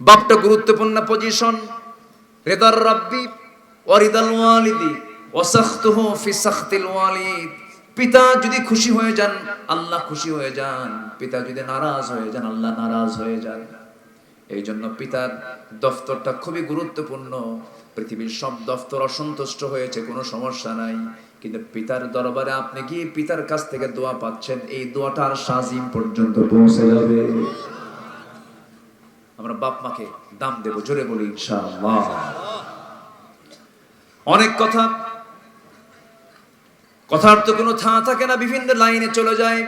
বাপটা গুরুত্বপূর্ণ position rather রাব্বি ওয়ারিদাল ওয়ালিদি ওয়াসাখতুহু ফি সাখতিল ওয়ালিদ। পিতা যদি খুশি হয়ে যান, আল্লাহ খুশি হয়ে যান। পিতা যদি নারাজ হয়ে যান, আল্লাহ নারাজ হয়ে যান। এই জন্য পিতার দফতরটা খুবই গুরুত্বপূর্ণ। পৃথিবীর সব দফতর অসন্তুষ্ট হয়েছে, কোনো সমস্যা নাই। কিন্তু পিতার দরবারে আপনি গিয়ে পিতার কাছ থেকে দোয়া পাচ্ছেন, এই দোয়াটা আর সাজিম পর্যন্ত পৌঁছে যাবে। আমরা বাপ মাকে দাম দেব জোরে বলি ইনশাআল্লাহ। অনেক কথা। কথার তো কোনো থা থাকে না বিভিন্ন লাইনে চলে যায়।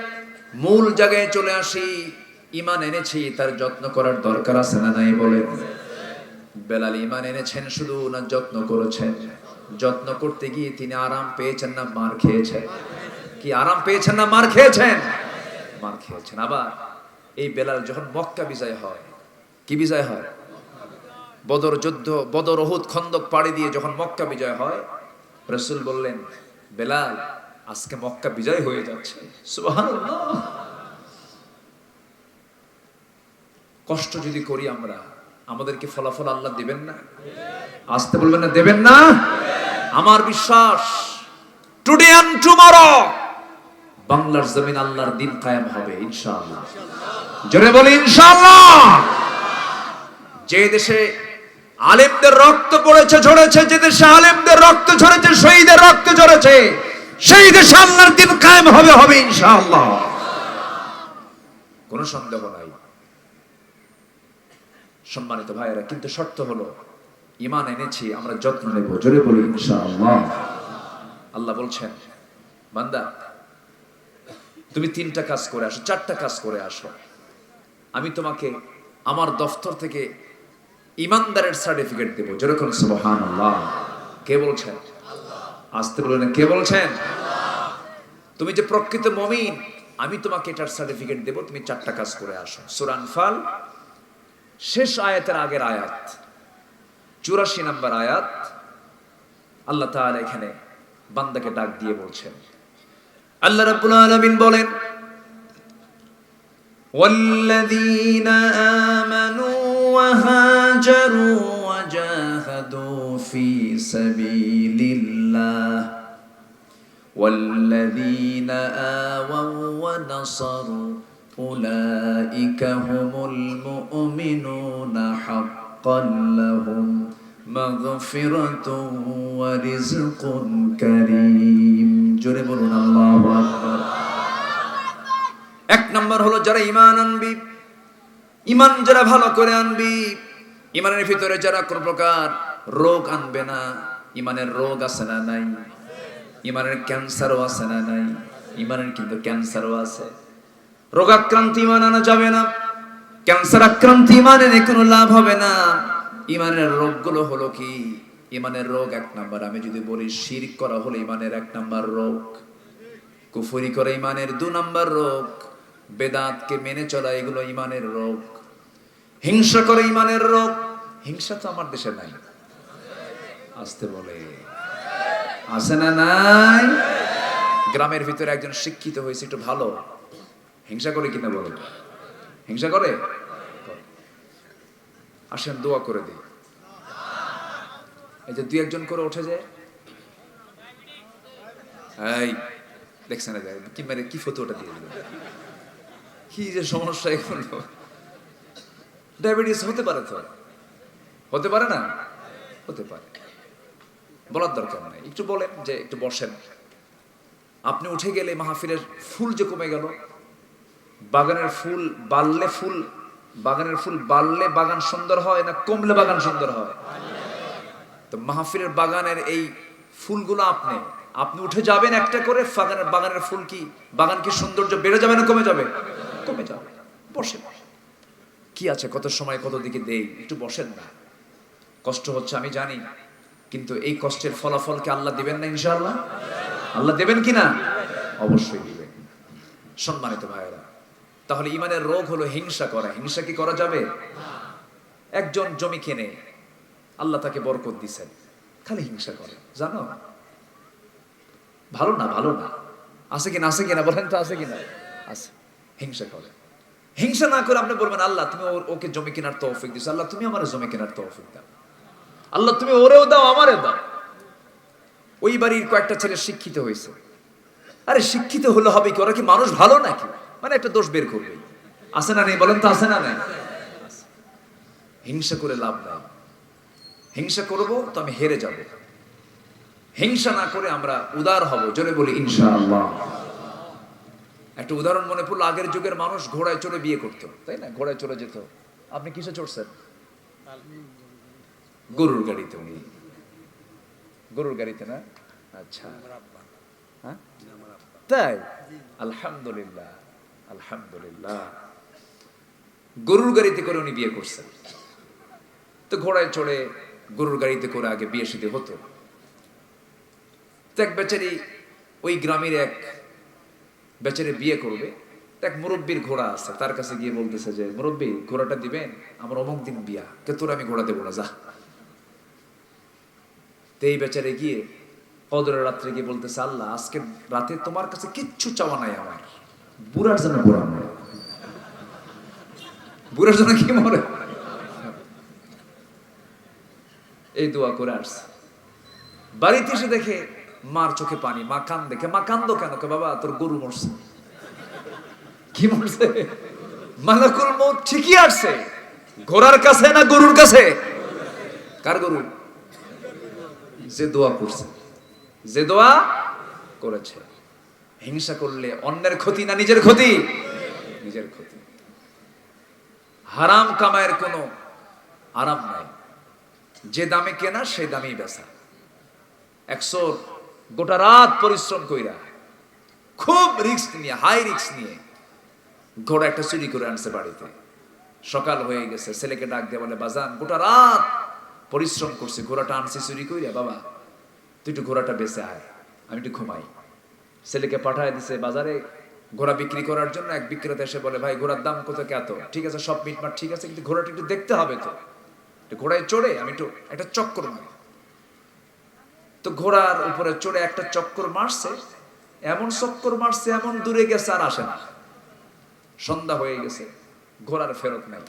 মূল জায়গায় চলে আসি ইমান এনেছি তার যত্ন করার দরকার আছে না নাই বলেন বেলাল ইমান এনেছেন শুধু না যত্ন করেছেন? যত্ন করতে গিয়ে তিনি আরাম পেয়েছেন না মার খেয়েছেন? কি আরাম পেয়েছেন না মার খেয়েছেন? মার খেয়েছেন। আবার এই বেলাল যখন মক্কা বিজয় হয় কি বিজয় হয়? বদর যুদ্ধ, বদর অহুদ খন্দক পাড়ি দিয়ে যখন মক্কা বিজয় হয়, রসুল বললেন, বেলাল, আজকে মক্কা বিজয় হয়ে যাচ্ছে। কষ্ট যদি করি আমরা, আমাদেরকে ফলাফল আল্লাহ দিবেন না? আসতে বলবেন না, দেবেন না? আমার বিশ্বাস টুডে অ্যান্ড টুমরো বাংলার জমিন আল্লাহর দিন কায়েম হবে, ইনশাআল্লাহ। জোরে বলি, ইনশাআল্লাহ। যে দেশে আলেমদের রক্ত পড়েছে, ঝরেছে, যে দেশে আলেমদের রক্ত ঝরেছে, শহীদের রক্ত ঝরেছে, সেই দেশে আল্লাহর দিন কায়েম হবে হবে ইনশাআল্লাহ। কোনো সন্দেহ নাই। সম্মানিত ভাইয়েরা, কিন্তু শর্ত হলো ইমান এনেছি, আমরা যত্ন নেব, জোরে বলি ইনশাআল্লাহ। আল্লাহ বলছেন, বান্দা, তুমি তিনটা কাজ করে আসো, চারটা কাজ করে আসো। আমি তোমাকে আমার দফতর থেকে ইমানদারের সার্টিফিকেট দেব যেরকম সুবহান আল্লাহ কে বলছেন আসতে বললেন কে বলছেন তুমি যে প্রকৃত মমিন আমি তোমাকে এটার সার্টিফিকেট দেব তুমি চারটা কাজ করে আসো সুরান ফাল শেষ আয়াতের আগের আয়াত চুরাশি নাম্বার আয়াত আল্লাহ তাআলা এখানে বান্দাকে ডাক দিয়ে বলছেন আল্লাহ রাব্বুল আলামিন বলেন والذين آمنوا وهاجروا وجاهدوا في سبيل الله والذين آووا ونصروا أولئك هم المؤمنون حقا لهم مغفرة ورزق كريم جرب الله أكبر এক নম্বর হলো যারা ইমান আনবি ইমান যারা ভালো করে আনবি, ইমানের ভিতরে যারা কোন প্রকার রোগ আনবে না, ইমানের রোগ আছে না নাই? ইমানের ক্যান্সারও আছে না নাই? ইমানের কিন্তু ক্যান্সারও আছে। রোগাক্রান্ত ইমান আনা যাবে না। ক্যান্সার আক্রান্ত ইমান এনে কোনো লাভ হবে না। ইমানের রোগগুলো হলো কি? ইমানের রোগ এক নাম্বার। আমি যদি বলি শির করা হলো ইমানের এক নাম্বার রোগ। কুফরি করে ইমানের দু নাম্বার রোগ। বেদাতকে মেনে চলা এগুলো ইমানের রোগ। হিংসা করে ইমানের রোগ। হিংসা তো আমার দেশে নাই। আসতে বলে। আছে না নাই? গ্রামের ভিতরে একজন শিক্ষিত হয়েছে, একটু ভালো। হিংসা করে কিনা বলে? হিংসা করে? আসেন, দোয়া করে দিই। এই যে দুই একজন করে উঠে যায় এই, দেখছেন কি মানে কি ফটোটা দিয়ে দিল? কি যে সমস্যা এখন ডায়াবেটিস হতে পারে তো? হতে পারে না? হতে পারে। বলার দরকার নাই। একটু বলেন যে একটু বসেন। আপনি উঠে গেলে মাহফিলের ফুল যে কমে গেল, বাগানের ফুল বাড়লে ফুল, বাগানের ফুল বাড়লে বাগান সুন্দর হয় না কমলে বাগান সুন্দর হয়? তো মাহফিলের বাগানের এই ফুলগুলো আপনি আপনি উঠে যাবেন একটা করে, বাগানের বাগানের ফুল কি, বাগান কি সৌন্দর্য বেড়ে যাবে না কমে যাবে? কমে যাবে বসেন কি আছে? কত সময়, কত দিকে দেই? একটু বসেন না। কষ্ট হচ্ছে, আমি জানি। কিন্তু এই কষ্টের ফলাফলকে আল্লাহ দিবেন না, ইনশাআল্লাহ? আল্লাহ দেবেন কি না? অবশ্যই দিবেন। সম্মানিত ভাইয়েরা, তাহলে ইমানের রোগ হলো হিংসা করা। হিংসা কি করা যাবে? একজন জমি কেনে, আল্লাহ তাকে বরকত দিছেন। খালি হিংসা করে, জানো? ভালো না ভালো না। আছে কিনা আছে কিনা? বলেন তো, আছে কিনা? আছে। হিংসা করে। হিংসা না করে আপনি বলবেন, আল্লাহ, তুমি ওকে জমি কেনার তৌফিক দিছো। আল্লাহ, তুমি আমার জমি কেনার তৌফিক দাও। আল্লাহ, তুমি ওরেও দাও, আমারে দাও। ওই বাড়ির কয়েকটা ছেলে শিক্ষিত হয়েছে। আরে, শিক্ষিত হলে হবে কি? ওরা কি মানুষ ভালো নাকি? মানে একটা দোষ বের করবে আছে না নেই? বলেন তো আছে না নেই? হিংসা করে লাভ নাই। হিংসা করব তো আমি হেরে যাব। হিংসা না করে আমরা উদার হব। জোরে বলি, ইনশাআল্লাহ। একটা উদাহরণ মনে পড়ল, আগের যুগের মানুষ ঘোড়ায় চড়ে বিয়ে করতো, তাই না? ঘোড়ায় চড়ে যেত। আপনি কিসে চড়ছেন? গরুর গাড়িতে উনি। গরুর গাড়িতে না? আচ্ছা। হ্যাঁ? তাই? আলহামদুলিল্লাহ আলহামদুলিল্লাহ। গরুর গাড়িতে করে উনি বিয়ে করছেন। তো ঘোড়ায় চড়ে গরুর গাড়িতে করে আগে বিয়ে সাথে হতো। তো এক বেচারি ওই গ্রামের এক বেচারে বিয়ে করবে এক মুরব্বীর ঘোড়া আছে, তার কাছে গিয়ে বলতেছে যে, মুরব্বী, ঘোড়াটা দিবেন, আমার অমুক দিন বিয়া, কে তোর আমি ঘোড়া দেবো না, যা। এই বেচারে গিয়ে কদরের রাত্রে গিয়ে বলতেছে, আল্লাহ, আজকে রাতে তোমার কাছে কিচ্ছু চাওয়া নাই আমার, বুড়ার জন্য বুড়া মরে বুড়ার জন্য কি মরে? এই দোয়া করে আসছে। বাড়িতে এসে দেখে মার চোখে পানি, মা কান দেখে মা কান্দো কেন? কে, বাবা, তোর গরু মরছে। কি মরছে? মালাকুল মৌত ঠিকই আসছে। ঘোড়ার কাছে না গরুর কাছে? কার গরু? যে দোয়া করছে। যে দোয়া করেছে। হিংসা করলে অন্যের ক্ষতি না নিজের ক্ষতি? নিজের ক্ষতি। হারাম কামায়ের কোনো আরাম নাই। যে দামে কেনা, সে দামেই বেচা। একশো গোটা রাত পরিশ্রম কইরা। খুব রিস্ক নিয়ে, হাই রিস্ক নিয়ে ঘোড়া একটা চুরি করে আনছে বাড়িতে। সকাল হয়ে গেছে, ছেলেকে ডাক দিয়ে বলে, বাজান, গোটা রাত পরিশ্রম করছে, ঘোড়াটা আনছে চুরি কইরা, বাবা, তুই একটু ঘোড়াটা বেঁচে আয়, আমি একটু ঘুমাই। ছেলেকে পাঠায় দিছে, বাজারে ঘোড়া বিক্রি করার জন্য এক বিক্রেতা এসে বলে, ভাই, ঘোড়ার দাম কত এত? ঠিক আছে, সব মিটমাট ঠিক আছে, কিন্তু ঘোড়াটা একটু দেখতে হবে তো। ঘোড়ায় চড়ে, আমি একটু, একটা চক্কর মারি। তো ঘোড়ার উপরে চড়ে একটা চক্কর মারছে, এমন চক্কর মারছে, এমন দূরে গেছে আর আসে না। সন্ধ্যা হয়ে গেছে, ঘোড়ার ফেরত নাই।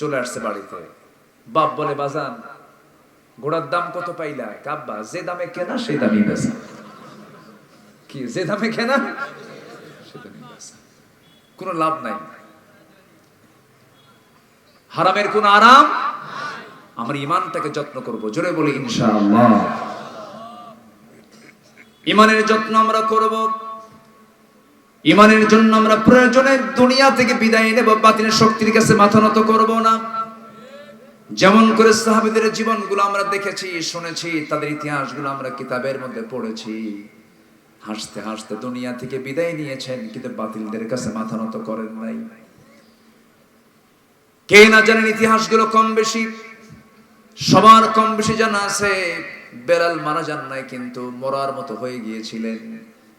চলে আসছে বাড়িতে। বাপ বলে, বাজান, ঘোড়ার দাম কত পাইলা? কাব্বা যে দামে কেনা সেই দামই বেচা। কি, যে দামে কেনা, সে কোনো লাভ নাই। হারামের কোন আরাম আমার ইমানটাকে যত্ন করব। জোরে বলি, ইনশাআল্লাহ। ইমানের যত্ন আমরা করব। ইমানের জন্য আমরা প্রয়োজনে দুনিয়া থেকে বিদায় নেব, বাতিলের শক্তির কাছে মাথা নত করব না। যেমন করে সাহাবিদের জীবনগুলো আমরা দেখেছি, শুনেছি, তাদের ইতিহাসগুলো আমরা কিতাবের মধ্যে পড়েছি। হাসতে হাসতে দুনিয়া থেকে বিদায় নিয়েছেন, কিন্তু বাতিলদের কাছে মাথা নত করেন নাই। কে না জানেন ইতিহাসগুলো কম বেশি? সবার কম বেশি জানা আছে, বেলাল মারা যান নাই কিন্তু মরার মতো হয়ে গিয়েছিলেন।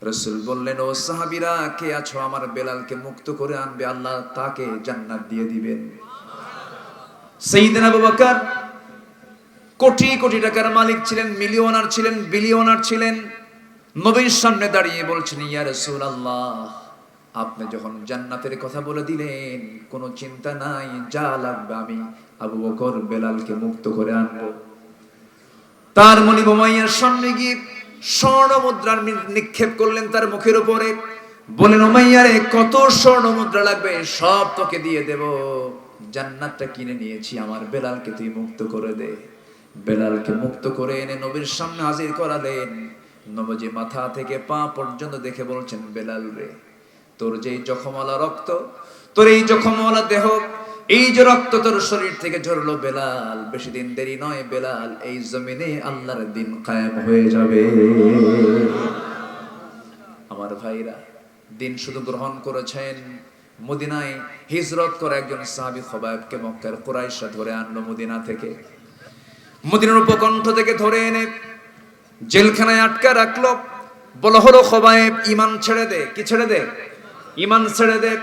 রসুল বললেন, ও সাহাবিরা, কে আছো আমার বেলালকে মুক্ত করে আনবে? আল্লাহ তাকে জান্নাত দিয়ে দিবেন। সেইদিন আবু বকর কোটি কোটি টাকার মালিক ছিলেন, মিলিয়নার ছিলেন, বিলিয়নার ছিলেন। নবীর সামনে দাঁড়িয়ে বলছেন, ইয়া রাসূলুল্লাহ, আপনি যখন জান্নাতের কথা বলে দিলেন, কোনো চিন্তা নাই, যা লাগবে আমি আবু বকর বেলালকে মুক্ত করে আনব। তার মনি বোমাইয়ার সামনে গিয়ে স্বর্ণ মুদ্রার নিক্ষেপ করলেন তার মুখের উপরে। বলেন ওমাইয়ারে কত স্বর্ণ মুদ্রা লাগবে? সব তোকে দিয়ে দেব। জান্নাতটা কিনে নিয়েছি আমার বেলালকে, তুই মুক্ত করে দে। বেলালকে মুক্ত করে এনে নবীর সামনে হাজির করালেন। নবজি মাথা থেকে পা পর্যন্ত দেখে বলছেন, বেলাল রে, তোর যেই জখমওয়ালা রক্ত, তোর এই জখমওয়ালা দেহ এই যে রক্ত তোর শরীর থেকে ঝরলো বেলাল বেশি দিন দেরি নয় বেলাল, এই জমিনে আল্লাহর দিন কায়েম হয়ে যাবে। আমার ভাইরা, দিন শুধু গ্রহণ করেছেন, মদিনায় হিজরত করে একজন সাহাবী খবাবকে মক্কার কুরাইশা ধরে আনলো মদিনা থেকে। মদিনার উপকণ্ঠ থেকে ধরে এনে জেলখানায় আটকা রাখল। বলা হলো খবায়েব, ইমান ছেড়ে দে, কি ছেড়ে দে? ইমান ছেড়ে দে।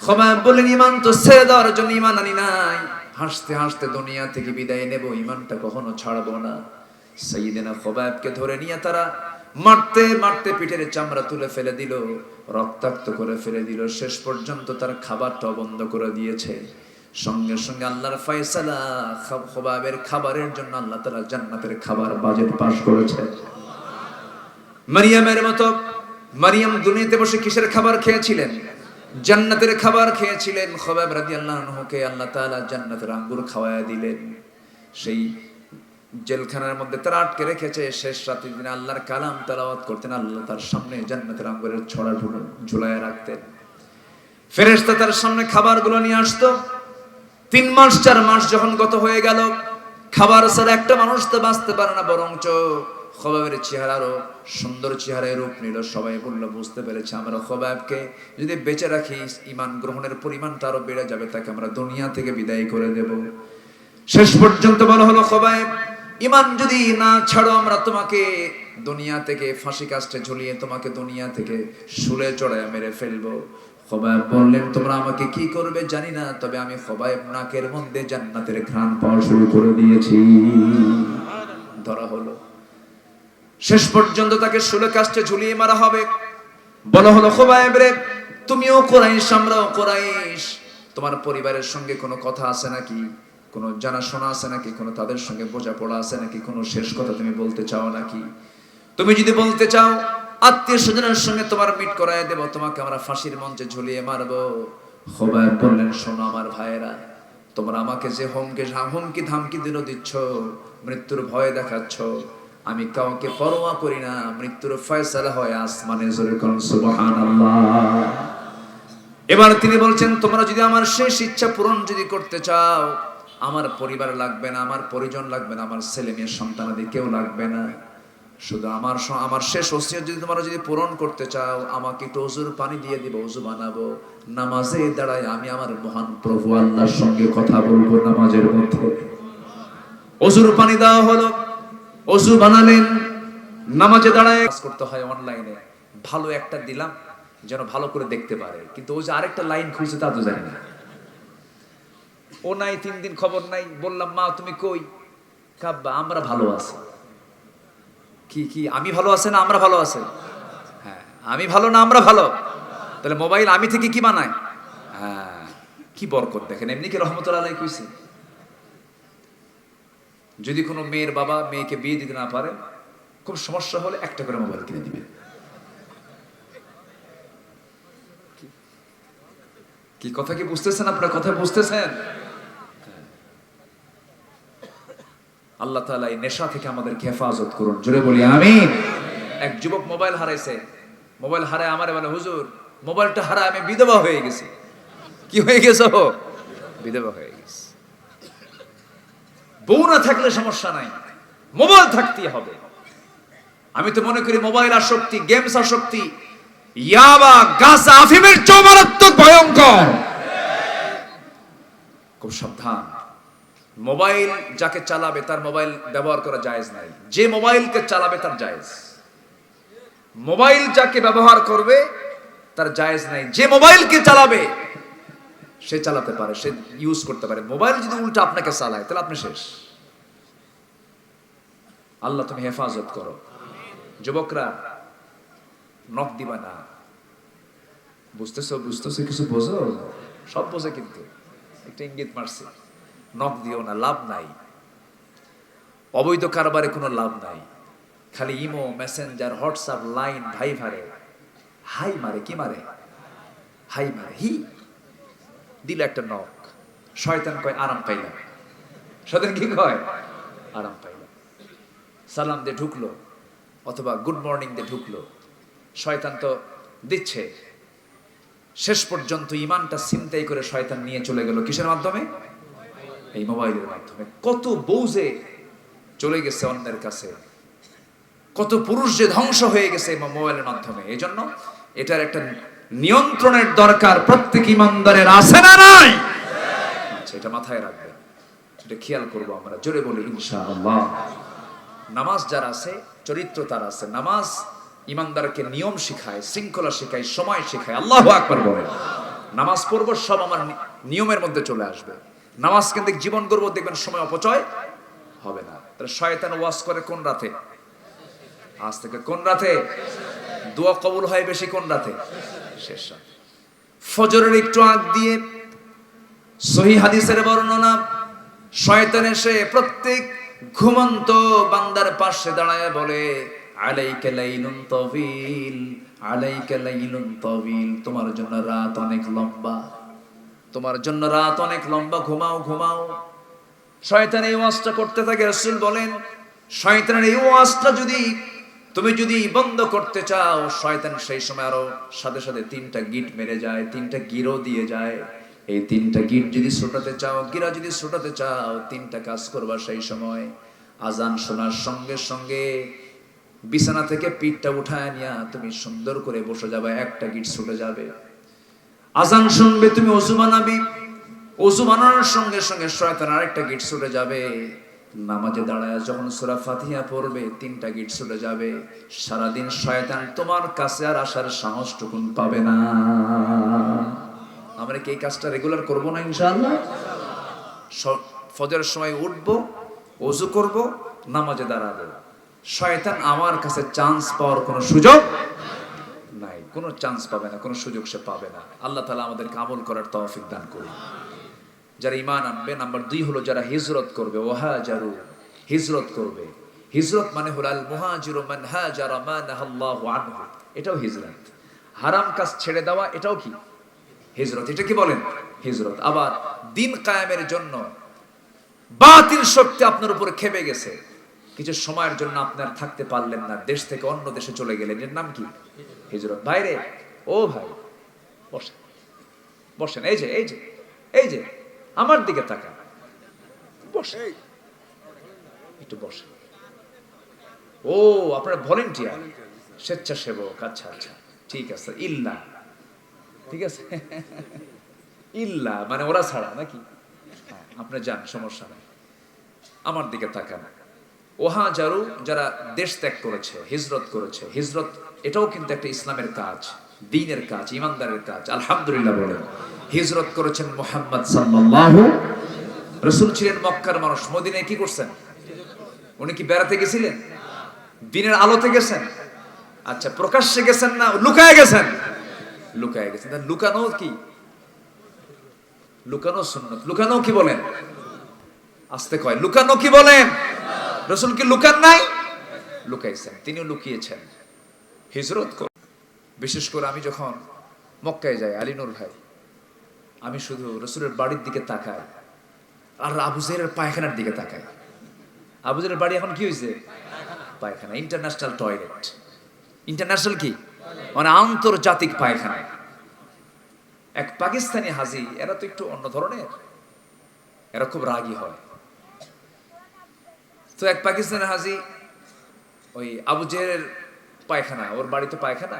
খবায়েব বলেন ইমান তো ছেড়ে দেওয়ার জন্য ইমান আনি নাই। হাসতে হাসতে দুনিয়া থেকে বিদায় নেব ইমানটা কখনো ছাড়বো না। সাইয়েদেনা খবায়েবকে ধরে নিয়ে তারা মারতে মারতে পিঠের চামড়া তুলে ফেলে দিল, রক্তাক্ত করে ফেলে দিল। শেষ পর্যন্ত তার খাবারটা বন্ধ করে দিয়েছে। সঙ্গে সঙ্গে আল্লাহর ফয়সালা খাব- খোবাবের খাবারের জন্য আল্লাহ তারা জান্নাতের খাবার বাজেট পাশ করেছে। মারিয়ামের মতো মারিয়াম দুনিয়াতে বসে কিসের খাবার খেয়েছিলেন? জান্নাতের খাবার খেয়েছিলেন খবাব রাদিয়াল্লাহু আনহুকে। আল্লাহ তাআলা জান্নাতের আঙ্গুর খাওয়ায়া দিলেন। সেই জেলখানার মধ্যে তারা আটকে রেখেছে। শেষ রাতের দিনে আল্লাহর কালাম তালাওয়াত করতেন। আল্লাহ তার সামনে জান্নাতের আঙ্গুরের ছড়া ঝুল- ঝুলায় রাখতেন। ফেরেশতা তার সামনে খাবারগুলো নিয়ে আসতো। তিন মাস, চার মাস যখন গত হয়ে গেল, খাবার ছাড়া একটা মানুষ তো বাঁচতে পারে না, বরঞ্চ খবাবের চেহারারও সুন্দর চেহারায় রূপ নিল। সবাই বলল, বুঝতে পেরেছে আমরা খবাবকে। যদি বেঁচে রাখি ইমান গ্রহণের পরিমাণটা আরও বেড়ে যাবে, তাকে আমরা দুনিয়া থেকে বিদায় করে দেব। শেষ পর্যন্ত বলা হলো, খবাব ইমান যদি না ছাড়ো, আমরা তোমাকে দুনিয়া থেকে ফাঁসি কাস্টে ঝুলিয়ে তোমাকে দুনিয়া থেকে শুলে চড়ায় মেরে ফেলব। খবাব বললেন, তোমরা আমাকে কি করবে জানি না, তবে আমি খবাব নাকের মধ্যে জান্নাতের ঘ্রাণ পাওয়া শুরু করে দিয়েছি। ধরা হলো। শেষ পর্যন্ত তাকে শুলে কাস্টে ঝুলিয়ে মারা হবে। বলা হলো খোবায়েব রে তুমিও কোরাইশ, আমরাও কোরাইশ। তোমার পরিবারের সঙ্গে কোনো কথা আছে নাকি? কোনো জানাশোনা আছে নাকি? কোনো তাদের সঙ্গে বোঝাপড়া আছে নাকি? কোনো শেষ কথা তুমি বলতে চাও নাকি? তুমি যদি বলতে চাও, আত্মীয় স্বজনের সঙ্গে তোমার মিট করায় দেব, তোমাকে আমরা ফাঁসির মঞ্চে ঝুলিয়ে মারবো। খোবায়েব বললেন, শোনো আমার ভাইয়েরা, তোমরা আমাকে যে হোমকে হুমকি ধামকি দিল দিচ্ছ, মৃত্যুর ভয় দেখাচ্ছ আমি কাউকে পরোয়া করি না, মৃত্যুর ফয়সালা হয় আসমানে জোরে সুবহানাল্লাহ। এবার তিনি বলছেন, তোমরা যদি আমার শেষ ইচ্ছা পূরণ যদি করতে চাও, আমার পরিবার লাগবে না, আমার পরিজন লাগবে না, আমার ছেলে মেয়ে সন্তানাদি কেউ লাগবে না। শুধু আমার আমার শেষ ওসিয়ত যদি তোমরা যদি পূরণ করতে চাও, আমাকে একটু অজুর পানি দিয়ে দিব অজু বানাবো। নামাজে দাঁড়ায় আমি আমার মহান প্রভু আল্লাহর সঙ্গে কথা বলব নামাজের মধ্যে। অজুর পানি দেওয়া হলো। অজু বানালেন, নামাজে দাঁড়ায় কাজ করতে হয় অনলাইনে ভালো একটা দিলাম, যেন ভালো করে দেখতে পারে। কিন্তু ও যে আরেকটা লাইন খুঁজছে তা তো জানি না। ও নাই, তিন দিন খবর নাই, বললাম, মা, তুমি কই? কাব্বা, আমরা ভালো আছি। কি কি, আমি ভালো আছে না আমরা ভালো আছে? হ্যাঁ আমি ভালো না আমরা ভালো? তাহলে মোবাইল আমি থেকে কি বানায়? হ্যাঁ কি বরকত, দেখেন, এমনি কি রহমতুল্লাহ কইছে? যদি কোনো মেয়ের বাবা মেয়েকে বিয়ে দিতে না পারে, খুব সমস্যা হলে একটা করে মোবাইল কিনে দিবে। কি- কথা কি বুঝতেছেন? আপনার কথা বুঝতেছেন? আল্লাহ তাআলা এই নেশা থেকে আমাদেরকে হেফাজত করুন। জোরে বলি আমি এক যুবক মোবাইল হারাইছে। মোবাইল হারায় আমারে বলে, হুজুর, মোবাইলটা হারায় আমি বিধবা হয়ে গেছি। কি হয়ে গেছো বিধবা হয়ে বউ না থাকলে সমস্যা নাই। মোবাইল থাকতেই হবে। আমি তো মনে করি মোবাইল আসক্তি, গেমস আসক্তি, ইয়াবা গাছ আফিমের চেয়েও মারাত্মক ভয়ঙ্কর। খুব সাবধান। মোবাইল যাকে চালাবে তার মোবাইল ব্যবহার করা জায়েজ নাই। যে মোবাইলকে চালাবে তার জায়েজ। মোবাইল যাকে ব্যবহার করবে তার জায়েজ নাই। যে মোবাইলকে চালাবে সে চালাতে পারে, সে ইউজ করতে পারে। মোবাইল যদি উল্টা আপনাকে চালায়, তাহলে আপনি শেষ। আল্লাহ তুমি হেফাজত করো। যুবকরা নখ দিবা না। বুঝতেছো বুঝতেছো, কিছু বোঝো? সব বোঝে কিন্তু। একটা ইঙ্গিত মারছে। নখ দিও না, লাভ নাই। অবৈধ কারবারে কোনো লাভ নাই। খালি ইমো মেসেঞ্জার হোয়াটসঅ্যাপ লাইন ভাই ভারে হাই মারে, কি মারে? হাই মারে, হি। দিল একটা নখ। শয়তান কয়, আরাম পাইলাম। শয়তান কি কয়? আরাম পাইলাম। সালাম দিয়ে ঢুকলো, অথবা গুড মর্নিং দিয়ে ঢুকলো। শয়তান তো দিচ্ছে। শেষ পর্যন্ত ইমানটা চিন্তাই করে শয়তান নিয়ে চলে গেল কিসের মাধ্যমে? এই মোবাইলের মাধ্যমে। কত বউজে চলে গেছে অন্যের কাছে। কত পুরুষ যে ধ্বংস হয়ে গেছে মোবাইলের মাধ্যমে। এই জন্য এটার একটা নিয়ন্ত্রণের দরকার প্রত্যেক ইমানদারের, আছে না নাই? আচ্ছা এটা মাথায় রাখবেন। এটা খেয়াল করব আমরা, জোরে বলি, ইনশাআল্লাহ। নামাজ যার আছে, চরিত্র তার আছে। নামাজ ইমানদারকে নিয়ম শিখায়, শৃঙ্খলা শিখায়, সময় শিখায়। আল্লাহ আকবার বলে নামাজ পড়ব, সব আমার নিয়মের মধ্যে চলে আসবে। নামাজ কেন্দ্রিক জীবন করব দেখবেন সময় অপচয় হবে না। তাহলে শয়তান ওয়াজ করে কোন রাতে? আজ থেকে কোন রাতে? দোয়া কবুল হয় বেশি কোন রাতে? শেষ রাতে ফজরের একটু আগ দিয়ে সহি হাদিসের বর্ণনা, শয়তান এসে প্রত্যেক ঘুমন্ত বান্দার পাশে দাঁড়ায় বলে তোমার জন্য রাত অনেক লম্বা, তোমার জন্য রাত অনেক লম্বা, ঘুমাও ঘুমাও। শয়তান এই ওয়াজটা করতে থাকে, রাসূল বলেন, শয়তানের এই ওয়াজটা যদি তুমি যদি বন্ধ করতে চাও, শয়তান সেই সময় আরও সাথে সাথে তিনটা গিট মেরে যায়, তিনটা গিরো দিয়ে যায়। এই তিনটা গিট যদি ছোটাতে চাও, গিরা যদি ছোটাতে চাও, তিনটা কাজ করবা সেই সময়। আজান শোনার সঙ্গে সঙ্গে বিছানা থেকে পিঠটা উঠায় নিয়া তুমি সুন্দর করে বসে যাবে, একটা গিট ছুটে যাবে। আজান শুনবে তুমি অজু বানাবি। অজু বানানোর সঙ্গে সঙ্গে শয়তান আরেকটা গিট ছুটে যাবে। নামাজে দাঁড়ায়, যখন সূরা ফাতিহা পড়বে, তিনটা গিট চলে যাবে। সারাদিন শয়তান তোমার কাছে আর আসার সাহস টুকুন পাবে না। আমরা কি এই কাজটা রেগুলার করব না ইনশাআল্লাহ? ফজরের সময় উঠবো অজু করব, নামাজে দাঁড়াবো। শয়তান আমার কাছে চান্স পাওয়ার কোনো সুযোগ নাই। কোনো চান্স পাবে না, কোনো সুযোগ সে পাবে না। আল্লাহ তালা আমাদেরকে আমল করার তৌফিক দান করুন। যারা ইমান আনবে নাম্বার দুই হলো যারা হিজরত করবে ওহা জারু হিজরত করবে। হিজরত মানে হলো আল মুহাজিরু মান হাজারা আনহু, এটাও হিজরত। হারাম কাজ ছেড়ে দেওয়া, এটাও কি? হিজরত। এটা কি বলেন? হিজরত। আবার দিন কায়েমের জন্য বাতিল শক্তি আপনার উপরে খেপে গেছে। কিছু সময়ের জন্য আপনার থাকতে পারলেন না, দেশ থেকে অন্য দেশে চলে গেলেন। এর নাম কি? হিজরত। বাইরে? ও ভাই, বসেন। বসেন, এই যে এই যে এই যে আমার দিকে তাকান। বসেন। একটু বসেন। ও আপনার ভলেন্টিয়ার। স্বেচ্ছাসেবক। আচ্ছা আচ্ছা। ঠিক আছে ইল্লা। ঠিক আছে? ইল্লা মানে ওরা ছাড়া নাকি? হ্যাঁ, আপনি যান সমস্যা নেই। আমার দিকে তাকান। ওহা যারু যারা দেশ ত্যাগ করেছে হিজরত করেছে হিজরত এটাও কিন্তু একটা ইসলামের কাজ। দিনের কাজ, ইমানদারের কাজ, আলহামদুলিল্লাহ বলেন। হিজরত করেছেন মোহাম্মদ সাল্লাল্লাহু রসুল ছিলেন মক্কার মানুষ। মদিনায় কি করছেন? উনি কি বেড়াতে গেছিলেন? দিনের আলোতে গেছেন? আচ্ছা প্রকাশ্যে গেছেন না লুকায় গেছেন? লুকায় গেছেন। লুকানো কি? লুকানো সুন্নত। লুকানো কি বলেন? আসতে কয়, লুকানো কি বলেন? রসুল কি লুকান নাই? লুকাইছেন, তিনিও লুকিয়েছেন। হিজরত বিশেষ করে আমি যখন মক্কায় যাই, আলিনুর ভাই, আমি শুধু রসুলের বাড়ির দিকে তাকাই আর আবুজের পায়খানার দিকে তাকাই। আবুজের বাড়ি এখন কি হয়েছে পায়খানা ইন্টারন্যাশনাল টয়লেট ইন্টারন্যাশনাল কি? মানে আন্তর্জাতিক পায়খানা। এক পাকিস্তানি হাজি, এরা তো একটু অন্য ধরনের, এরা খুব রাগী হয়। তো এক পাকিস্তানি হাজি ওই আবু জেহের পায়খানা, ওর বাড়িতে পায়খানা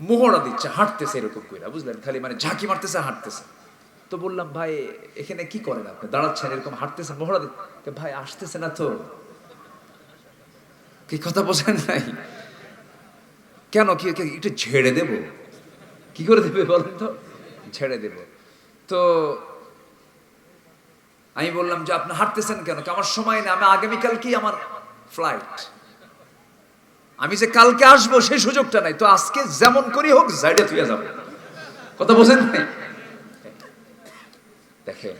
মোহরা দিচ্ছে, হাঁটতেছে এরকম করে বুঝলেন? খালি মানে ঝাঁকি মারতেছে, হাঁটতেছে। তো বললাম, ভাই, এখানে কি করেন আপনি? দাঁড়াচ্ছেন, এরকম হাঁটতেছে, মোহরা দিচ্ছে। ভাই, আসতেছে না তো। কি কথা বোঝেন নাই? কেন? কি কি, একটু ঝেড়ে দেব? কি করে দেবে বলেন তো? ছেড়ে দেব। তো আমি বললাম যে, আপনি হাঁটতেছেন কেন? কি আমার সময় নেই, আমি আগামীকালকেই আমার ফ্লাইট আমি যে কালকে আসব, সেই সুযোগটা নাই। তো আজকে যেমন করি হোক জাইডে তুই যাব। কথা বোঝেন দেখে,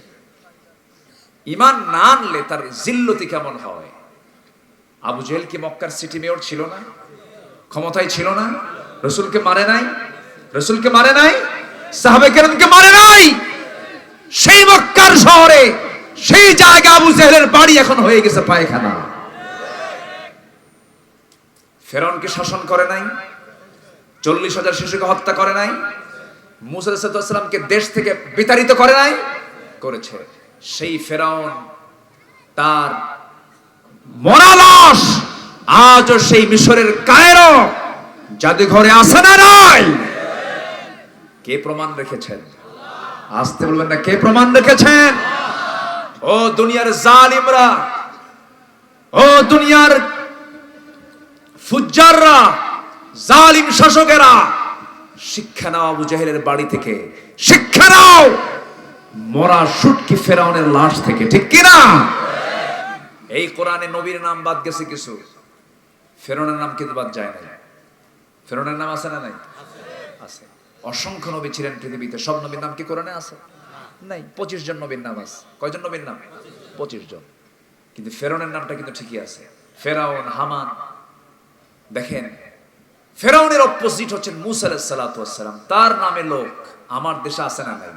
ইমান না আনলে তার জিল্লতি কেমন হয়? আবু জেহেল কি মক্কার সিটি মেয়র ছিল না? ক্ষমতায় ছিল না? রসুলকে মারে নাই? রসুলকে মারে নাই? সাহাবে কেরামকে মারে নাই? সেই মক্কার শহরে, সেই জায়গা আবু জেহেলের বাড়ি এখন হয়ে গেছে পায়খানা। ফেরনকে শাসন করে নাই, চল্লিশ হাজার শিশুকে হত্যা করে নাই মুসাইসালামকে দেশ থেকে বিতাড়িত করে নাই, করেছে সেই ফেরাউন তার মরা লাশ আজও সেই মিশরের কায়রো জাদুঘরে আছে না নাই। কে প্রমাণ রেখেছেন? আসতে বলবেন না, কে প্রমাণ রেখেছেন? ও দুনিয়ার জালিমরা, ও দুনিয়ার ফুজ্জাররা, জালিম শাসকেরা, শিক্ষা নাও আবু জাহেলের বাড়ি থেকে। শিক্ষা নাও মরা সুটকি ফেরাউনের লাশ থেকে, ঠিক কিনা? এই কোরআনে নবীর নাম বাদ গেছে কিছু। ফেরনের নাম কিন্তু বাদ যায় নাই। ফেরনের নাম আছে না নাই? আছে। অসংখ্য নবী ছিলেন পৃথিবীতে। সব নবীর নাম কি কোরআনে আছে? নাই। পঁচিশ জন নবীর নাম আছে। কয়জন নবীর নাম? পঁচিশ জন। কিন্তু ফেরনের নামটা কিন্তু ঠিকই আছে। ফেরাউন, হামান দেখেন, ফেরাউনের অপোজিট হচ্ছেন মুসা আলাইসালাম তার নামে লোক, আমার দেশে আছে না নাই?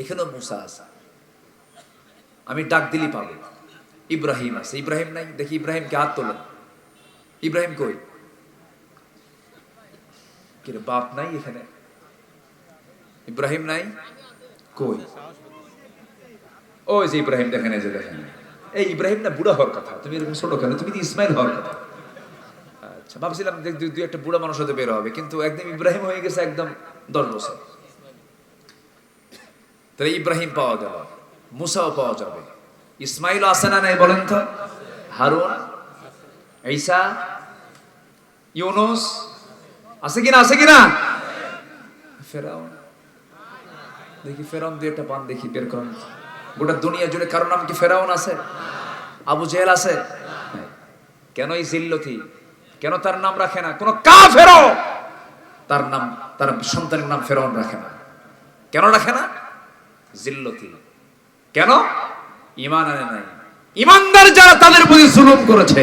এখানেও মুসা আসা আমি ডাক দিলি পাবো। ইব্রাহিম আছে। ইব্রাহিম নাই? দেখি ইব্রাহিমকে হাত তোলেন। ইব্রাহিম কই? কিরে, বাপ নাই এখানে? ইব্রাহিম নাই? কই? ওই যে ইব্রাহিম দেখেন, এই যে দেখেন। এই ইব্রাহিম না বুড়া হওয়ার কথা। তুমি এরকম ছোট কেন? তুমি ইসমাইল হওয়ার কথা। ভাবছিলাম যে দুই একটা বুড়া মানুষ হতে বের হবে, কিন্তু একদম ইব্রাহিম হয়ে গেছে একদম দশ বছর। তাহলে ইব্রাহিম পাওয়া গেল, মুসাও পাওয়া যাবে। ইসমাইল আছে না নাই বলেন তো? হারুন, ঈসা, ইউনুস, আছে কিনা আছে কিনা? ফেরাউন। দেখি ফেরাউন দুই একটা পান দেখি বের করেন। গোটা দুনিয়া জুড়ে কারোর নাম কি ফেরাউন আছে? আবু জেহেল আছে? কেন এই জিল্লতি? কেন তার নাম রাখে না? কোন কা ফেরো তার নাম, তার সন্তানের নাম ফেরাউন রাখে না। কেন রাখে না? জিল্লতি। কেন? ইমান আনে নাই। ইমানদার যারা তাদের প্রতি জুলুম করেছে,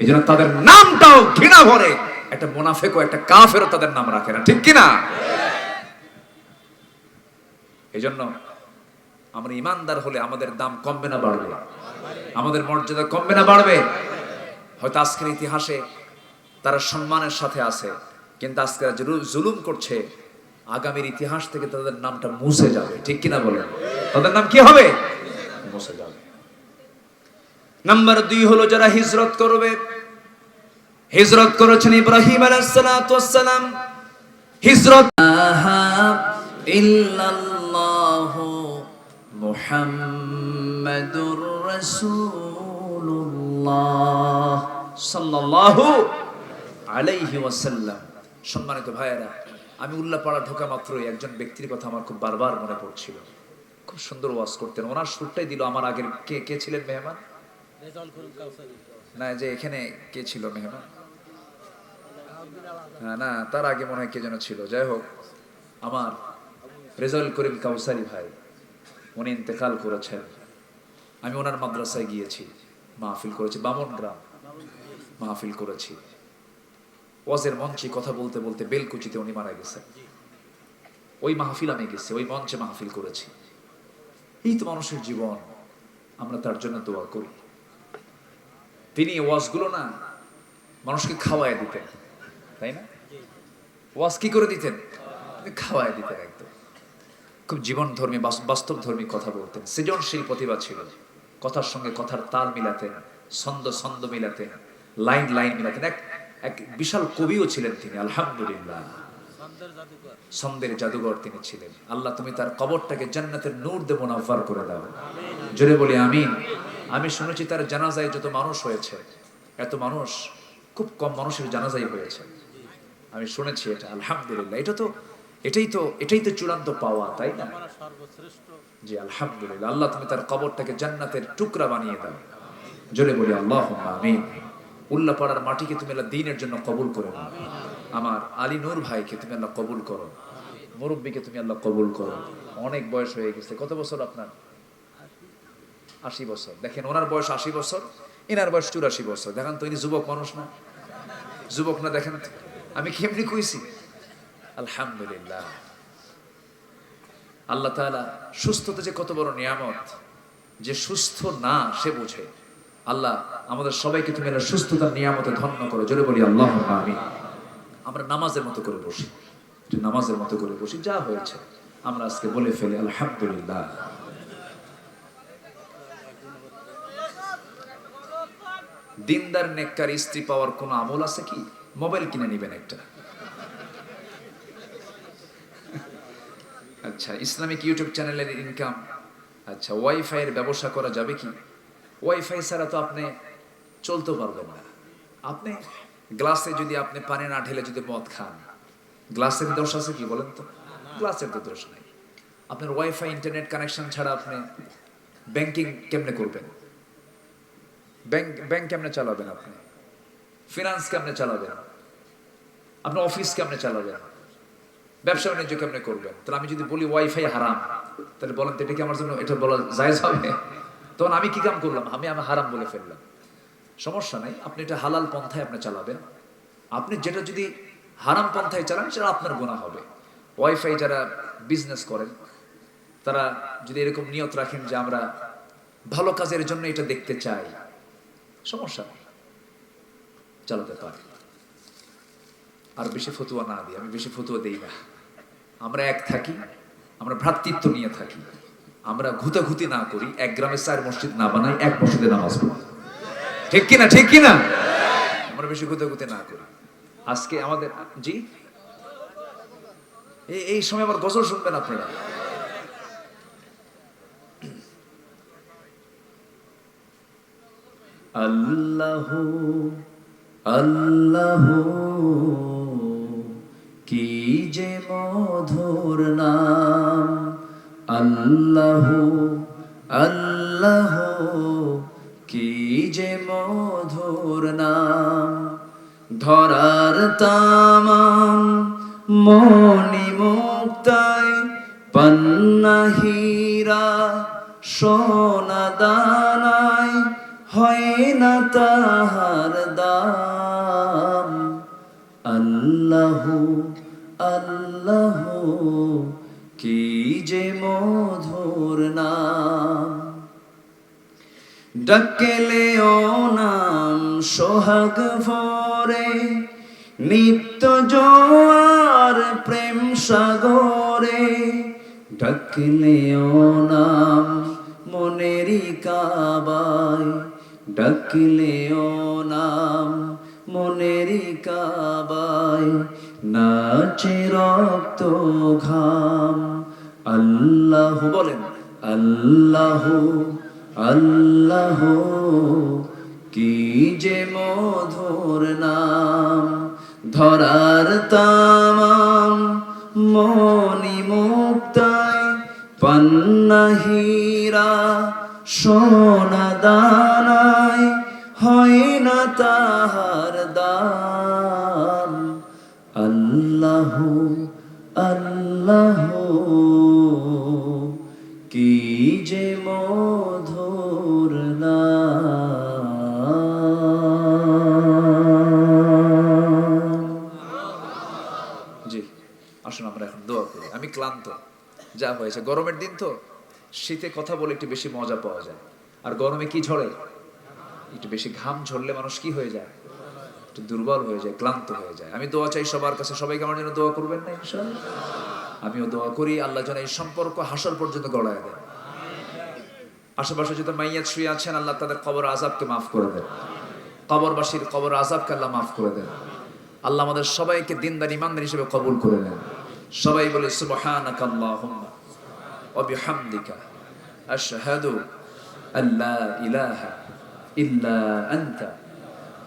এই জন্য তাদের নামটাও ঘৃণা ভরে একটা মোনাফেকও, একটা কাফেরও তাদের নাম রাখে না। ঠিক কিনা? এই জন্য আমরা ইমানদার হলে আমাদের দাম কমবে না বাড়বে। আমাদের মর্যাদা কমবে না বাড়বে। হয়তো আজকের ইতিহাসে তারা সম্মানের সাথে আছে কিন্তু আজকে জুলুম করছে আগামীর ইতিহাস থেকে তাদের নামটা মুছে যাবে। ঠিক কিনা বলেন? তাদের নাম কি হবে? মুছে যাবে। নাম্বার দুই হলো যারা হিজরত করবে। হিজরত করেছেন ইব্রাহিম আলাইসালাম হিজরত ইল্লাল্লাহু মুহাম্মাদুর রাসূলুল্লাহ। সাল্লাল্লাহু আলাইহি ওয়াসাল্লাম। সম্মানিত ভাইয়েরা, আমি উল্লাপাড়া ঢোকা মাত্রই একজন ব্যক্তির কথা আমার খুব বারবার মনে পড়ছিল। খুব সুন্দর ওয়াজ করতেন। ওনার সুরটাই দিল আমার আগের কে কে ছিলেন মেহমান? না যে এখানে কে ছিল মেহমান? না, তার আগে মনে হয় কে যেন ছিল। যাই হোক, আমার রেজাউল করিম কাউসারি ভাই, উনি ইন্তেকাল করেছেন। আমি ওনার মাদ্রাসায় গিয়েছি, মাহফিল করেছি, বামন গ্রাম মাহফিল করেছি। ওয়াজের মঞ্চে কথা বলতে বলতে বেলকুচিতে উনি মারা গেছেন ওই মাহফিল আমি গেছি, ওই মঞ্চে মাহফিল করেছি। এই তো মানুষের জীবন, আমরা তার জন্য দোয়া করি। তিনি ওয়াজগুলো না মানুষকে খাওয়ায় দিতেন, তাই না? ওয়াজ কি করে দিতেন? খাওয়ায় দিতেন একদম। খুব জীবন ধর্মী বাস্তব ধর্মী কথা বলতেন। সৃজনশীল প্রতিভা ছিল। কথার সঙ্গে কথার তাল মিলাতেন, ছন্দ ছন্দ মিলাতেন, লাইন লাইন মিলাতেন। এক এক বিশাল কবিও ছিলেন তিনি, আলহামদুলিল্লাহ। ছন্দের জাদুঘর তিনি ছিলেন। আল্লাহ তুমি তার কবরটাকে জান্নাতের নূর দেব নাফার করে দাও। জোরে বলি, আমিন। আমি শুনেছি তার জানাজায় যত মানুষ হয়েছে, এত মানুষ, খুব কম মানুষের জানাজাই হয়েছে। আমি শুনেছি এটা, আলহামদুলিল্লাহ। এটা তো, এটাই তো এটাই তো চূড়ান্ত পাওয়া, তাই না? জি, আলহামদুলিল্লাহ। আল্লাহ তুমি তার কবরটাকে জান্নাতের টুকরা বানিয়ে দাও। জোরে বলি আল্লাহ আমিন। উল্লাপাড়ার মাটিকে তুমি আল্লাহ দিনের জন্য কবুল করে আমার আলী নূর ভাইকে তুমি আল্লাহ কবুল করো মুরব্বীকে তুমি আল্লাহ কবুল করো অনেক বয়স হয়ে গেছে। কত বছর আপনার? আশি বছর। দেখেন, ওনার বয়স আশি বছর, এনার বয়স চুরাশি বছর। দেখেন তো, ইনি যুবক মানুষ না। যুবক না, দেখেন। আমি কেমনি কইছি? আলহামদুলিল্লাহ। আল্লাহ তাআলা সুস্থতা যে কত বড় নিয়ামত, যে সুস্থ না সে বুঝে। আল্লাহ, আমাদের সবাইকে তুমি সুস্থতার নিয়ামতে ধন্য করো। জোরে বলি আল্লাহ আমি আমরা নামাজের মতো করে বসি। নামাজের মতো করে বসি, যা হয়েছে। আমরা আজকে বলে ফেলি, আলহামদুলিল্লাহ। দিনদার, নেককার স্ত্রী পাওয়ার কোনো আমল আছে কি? মোবাইল কিনে নেবেন একটা। আচ্ছা ইসলামিক ইউটিউব চ্যানেলের ইনকাম আচ্ছা ওয়াইফাই এর ব্যবসা করা যাবে কি? ওয়াইফাই ছাড়া তো আপনি চলতে পারবেন না। আপনি গ্লাসে যদি আপনি পানি না ঢেলে যদি মদ খান গ্লাসের দোষ আছে কি বলেন তো? গ্লাসের তো দোষ নাই। আপনার ওয়াইফাই ইন্টারনেট কানেকশন ছাড়া আপনি ব্যাংকিং কেমনে করবেন? ব্যাংক ব্যাংক কেমনে চালাবেন আপনি? ফিনান্স কেমনে চালাবেন? আপনি অফিস কেমনে চালাবেন? ব্যবসা বাণিজ্য কেমনে করবেন? তাহলে আমি যদি বলি ওয়াইফাই হারাম, তাহলে বলেন তো এটা কি আমার জন্য, এটা বলা জায়েজ হবে? তখন আমি কি কাম করলাম? আমি আমি হারাম বলে ফেললাম। সমস্যা নাই, আপনি এটা হালাল পন্থায় আপনি চালাবেন। আপনি যেটা যদি হারাম পন্থায় চালান, সেটা আপনার গোনা হবে। ওয়াইফাই যারা বিজনেস করেন, তারা যদি এরকম নিয়ত রাখেন যে আমরা ভালো কাজের জন্য এটা দেখতে চাই, সমস্যা নেই। চালাতে পারে। আর বেশি ফতুয়া না দিই, আমি বেশি ফতুয়া দিই না। আমরা এক থাকি, আমরা ভ্রাতৃত্ব নিয়ে থাকি। আমরা ঘুতাঘুতি না করি, এক গ্রামে চার মসজিদ না বানাই, এক মসজিদে নামাজ পড়ি। ঠিক কিনা ঠিক কিনা? আমরা বেশি ঘুতাঘুতি না করি। আজকে আমাদের, জি? এই সময় আবার গজল শুনবেন আপনারা। আল্লাহ আল্লাহ, কি যে মধুর নাম। আল্লাহ আল্লাহ, কি যে মধুর নাম। ধরার তামাম মনি মুক্তায় পন্না হীরা সোনা দানায় হয় না তাহার দাম। আল্লাহ আল্লাহ কি যে মধুর নাম। ডাকেলে ও নাম সোহাগ ভরে, নিত্য জোয়ার প্রেম সাগরে। ডাকলে ও নাম মনেরই কাবায় ডাকলে ও নাম মনেরই কাবায়। নাচে রক্ত ঘাম। আল্লাহ বলেন, আল্লাহ আল্লাহ, কি যে মধুর নাম। ধরার তামাম মনি মুক্তায় পান্না হীরা সোনা দানায় হয় না তাহার দাম। আল্লাহ আল্লাহ। কি যে মধুর। জি, আসুন আমরা এখন দোয়া করি। আমি ক্লান্ত, যা হয়েছে। গরমের দিন তো, শীতে কথা বলে একটু বেশি মজা পাওয়া যায়। আর গরমে কি ঝরে? একটু বেশি ঘাম ঝরলে মানুষ কি হয়ে যায়? একটু দুর্বল হয়ে যায়, ক্লান্ত হয়ে যায়। আমি দোয়া চাই সবার কাছে, সবাইকে আমার জন্য দোয়া করবেন না আমিও দোয়া করি, আল্লাহ যেন এই সম্পর্ক হাসর পর্যন্ত গড়ায় দেন। আশেপাশে যত মাইয়াত শুয়ে আছেন, আল্লাহ তাদের কবর আজাবকে মাফ করে দেন। কবরবাসীর কবর আজাবকে আল্লাহ মাফ করে দেন। আল্লাহ আমাদের সবাইকে দিনদার ইমানদার হিসেবে কবুল করে নেন। সবাই বলে সুবহানাকা আল্লাহুম্মা আশহাদু আল্লা ইলাহা ইল্লা আনতা।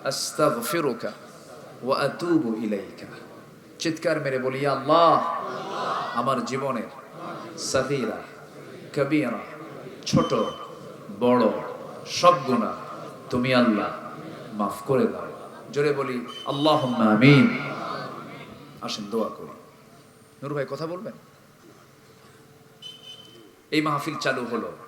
আস্তাগফিরুকা ওয়া আতুবু ইলাইকা চিৎকার মেরে বলি আল্লাহ, আমার জীবনের সাফিরা কবিরা, ছোট, বড়, সব গুণা তুমি আল্লাহ মাফ করে দাও। জোরে বলি আল্লাহ আমিন। আসেন, দোয়া করি। নুর ভাই, কথা বলবেন? এই মাহফিল চালু হলো।